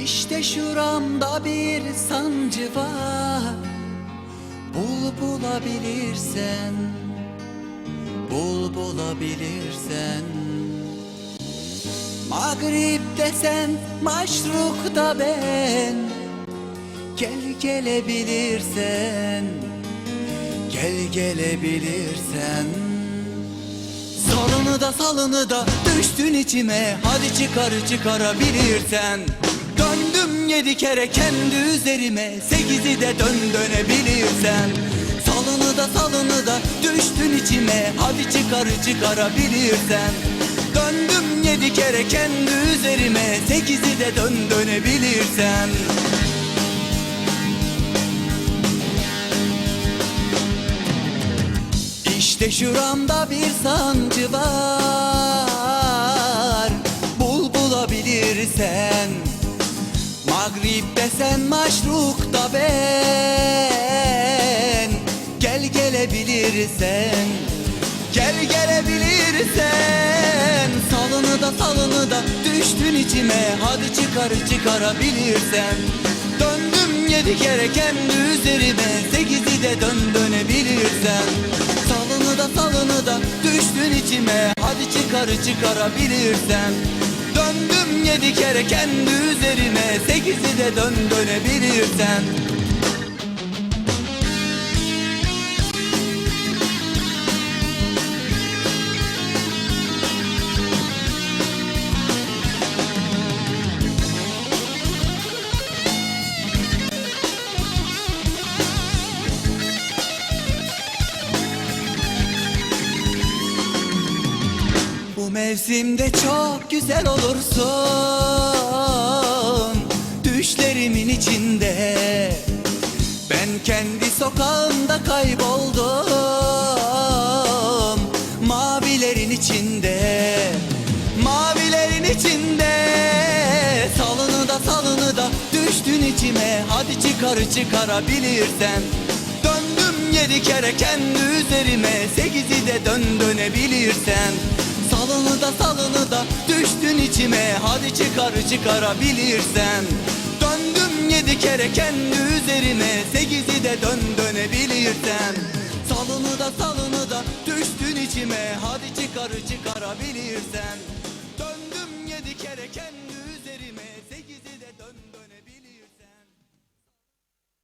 İşte şuramda bir sancı var. Bul bulabilirsen Bul bulabilirsen. Mağrip desen maşruk da ben. Gel gelebilirsen Gel gelebilirsen. Salını da salını da düştün içime. Hadi çıkar çıkarabilirsen yedi kere kendi üzerime Sekizi de dön dönebilirsen Salını da salını da düştün içime Hadi çıkar çıkarabilirsen Döndüm yedi kere kendi üzerime Sekizi de dön dönebilirsen İşte şuramda bir sancı var Desen maşruk da ben. Gel gelebilirsen Gel gelebilirsen. Salını da salını da düştün içime. Hadi çıkar çıkarabilirsen Döndüm yedi kere kendi üzerime. Sekizi de dön dönebilirsen Salını da salını da düştün içime. Hadi çıkar çıkarabilirsen Döndüm yedi kere kendi üzerime Sekizi de dön dönebilirsen. Bu mevsimde çok güzel olursun Düşlerimin içinde Ben kendi sokağımda kayboldum. Mavilerin içinde Mavilerin içinde. Salını da salını da düştün içime. Hadi çıkar çıkarabilirsen Döndüm yedi kere kendi üzerime. Sekizi de dön dönebilirsen. Salını da salını da düştün içime. Hadi çıkar çıkarabilirsen Döndüm yedi kere kendi üzerime Sekizi de dön dönebilirsen Salını da salını da düştün içime Hadi çıkar çıkarabilirsen Döndüm yedi kere kendi